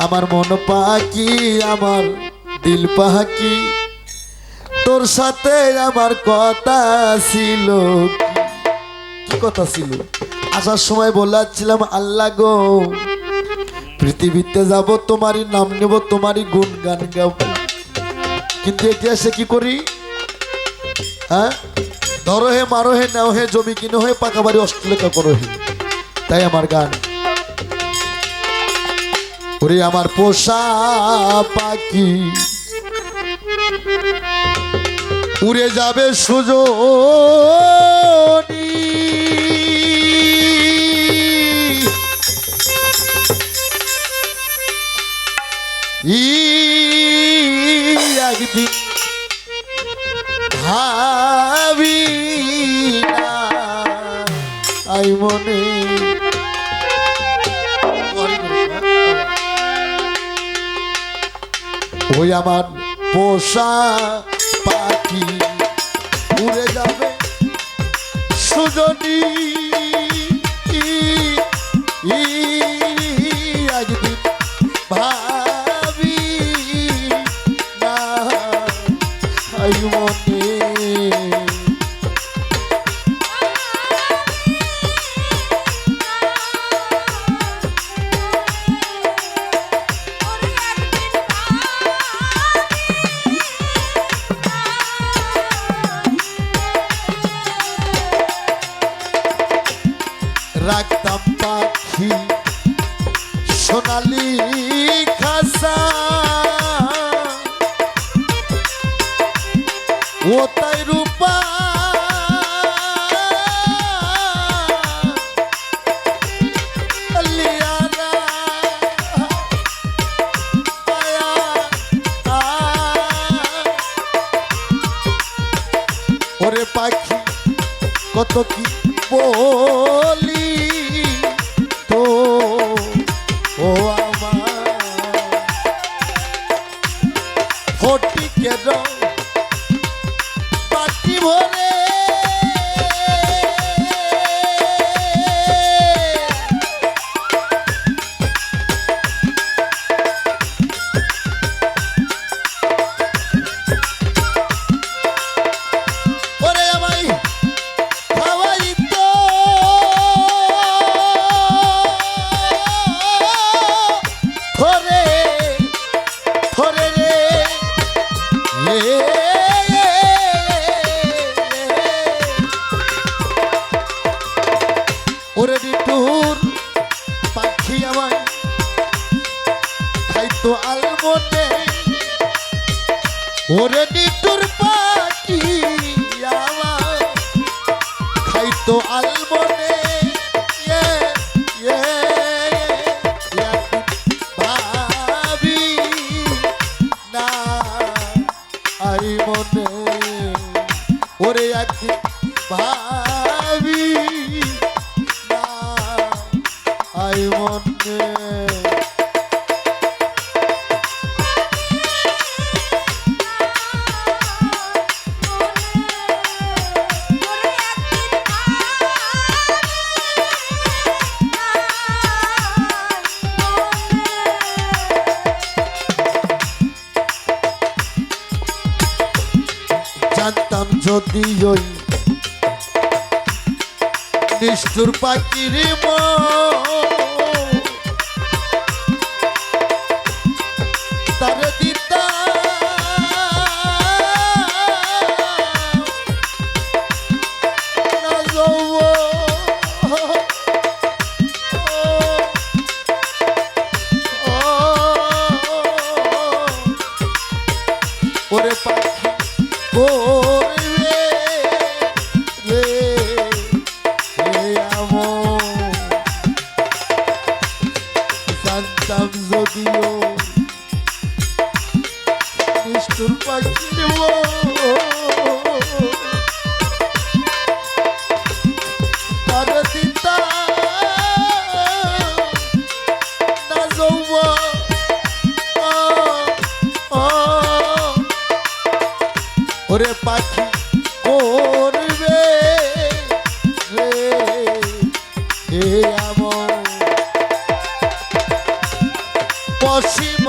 আমার মন পাখি, আমার দিল পাখি। তোর সাথে আমার কথা ছিল। কি কথা ছিল? আসার সময় বলাচ্ছিলাম আল্লাহ গো, পৃথিবীতে যাব, তোমারই নাম নেব, তোমারই গুণ গান গাব। কিন্তু এসে কি করি? হ্যাঁ? ধরো হে, মারো হে, নাও হে, জমি কিনো হে, পাকা বাড়ি অষ্টলেখা করো হে। তাই আমার গান। ওরে আমার পোষা পাখি। উড়ে যাবে সুজনি। একদিন ভাবি আই মনে ওই আমার পোষা পাখি উড়ে যাবে সুজনী। কত কি বলি তো? ও আমার ফটিকের পাটি ভরে ওরে ডিটুর পাখি আমায় খাইতো আলমনে জানতাম যদি ওই নিষ্ঠুর পাখির তারে ওরে পাখি করবে রে হে আমার পশ্চিম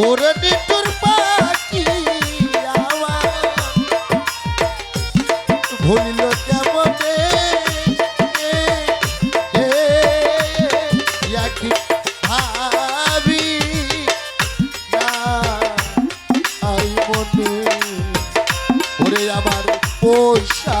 ওরে নিটুর পাখি আমার ভুলিল কেমনে একই ভাবি আই মনে ওরে আমার পোষা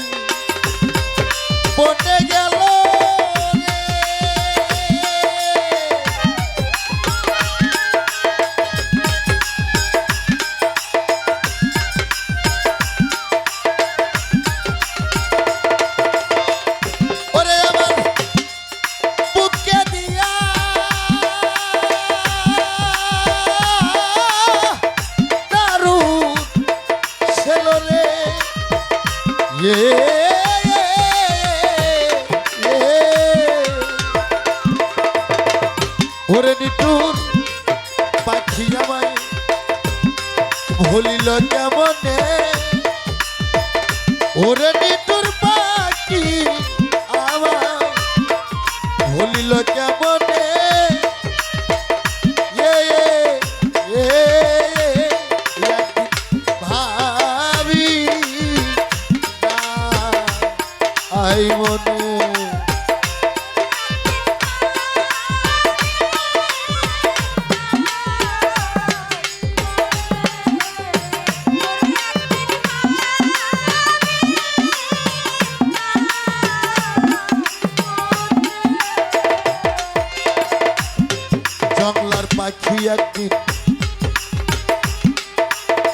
ভুলিল কেমনে? ওরে তোর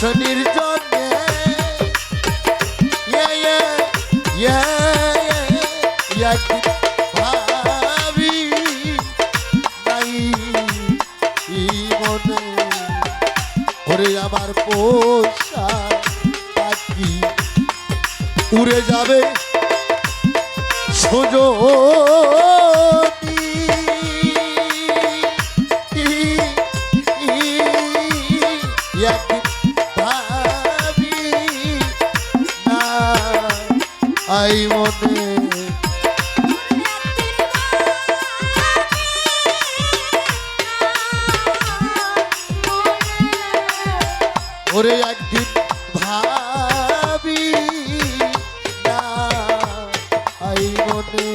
বসে নির্জনে ইয়ে ইয়ে ইয়ে ভাবি নাই মনে? ওরে আমার পোষা পাখি উড়ে যাবে সোজনি একদিন আই মনে। ওরে একদিন ভাবি না আই মনে।